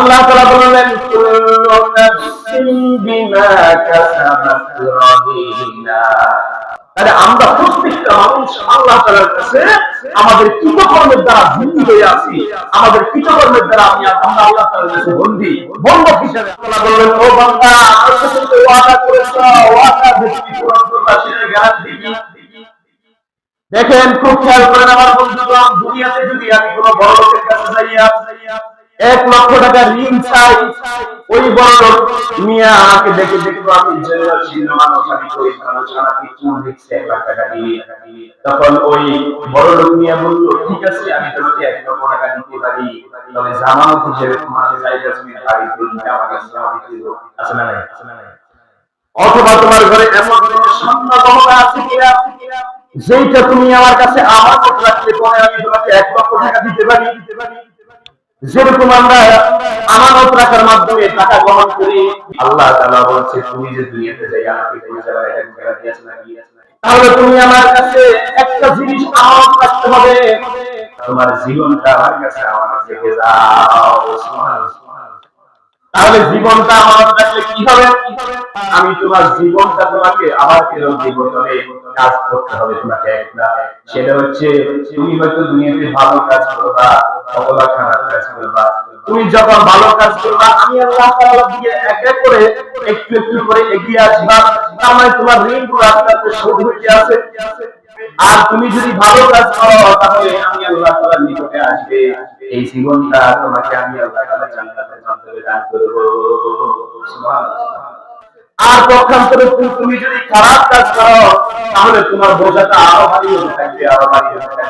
আল্লাহ তাআলা বললেন কুল্লু নাফসিন বিমা কাসাবাত রাহিনা তাহলে আমরা প্রত্যেকটা মানুষ আল্লাহ তাআলার কাছে আমাদের কৃতকর্মের দ্বারা হয়ে আছি। আমাদের কৃতকর্মের দ্বারা আমি আমরা আল্লাহ তাআলার কাছে হিসেবে আল্লাহ বললেন, ও বান্দা যে ওয়াদা ওয়াদা সেটা গ্যারান্টি দেখেন, খুব খেয়াল করেন আমার বন্ধুগণ, দুনিয়াতে যদি আমি কোনো বড় লোকের কাছে যাইয়া এক লক্ষ টাকা ঋণ চাই। ওই বড় মিয়া আমাকে দেখে দেখব আমি জেনারেল ছিল মানুষ আমি করি মানুষ আমাকে চুল দিচ্ছে, এক লাখ টাকা দিয়ে। তখন ওই বড় লোক মিয়া বলল, ঠিক আছে, আমি তোমাকে এক লক্ষ টাকা দিতে পারি। তবে জামানত হিসেবে তোমাকে চাইতে তুমি বাড়ি দিন আমার কাছে আমি দিব আছে না নাই? অথবা তোমার ঘরে এমন স্বর্ণ গহনা আছে কিনা, যেইটা তুমি আমার কাছে আমানত রাখলে পরে আমি তোমাকে এক লক্ষ টাকা দিতে পারি দিতে পারি? যেরকম আমরা আমানত রাখার মাধ্যমে টাকা গ্রহণ করি, আল্লাহ বলছে, তুমি যে দুনিয়াতে যাই, আমাকে যারা এক না তাহলে তুমি আমার কাছে একটা জিনিস রাখতে হবে। তোমার জীবনটা আমার কাছে যাও তাহলে জীবনটা কি হবে? আমি তোমার জীবনটা তোমাকে আবার ফেরত দিব, তবে কাজ করতে হবে তোমাকে একটা। সেটা হচ্ছে, তুমি হয়তো দুনিয়াতে ভালো কাজ করবা তুমি যখন ভালো কাজ করবা, আমি আল্লাহ এক এক করে একটু একটু করে এগিয়ে আসবা। তার মানে তোমার শোধ হইতে আছে। আর তুমি যদি ভালো কাজ করো, তাহলে আমি আল্লাহ নিকটে আসবে। এই জীবনটা তোমাকে আমি আল্লাহ দান করব। আর পক্ষান্তরে তুমি যদি খারাপ কাজ করো, তাহলে তোমার বোঝাটা আরও ভারী হতে থাকবে, আরও ভারী থাকবে।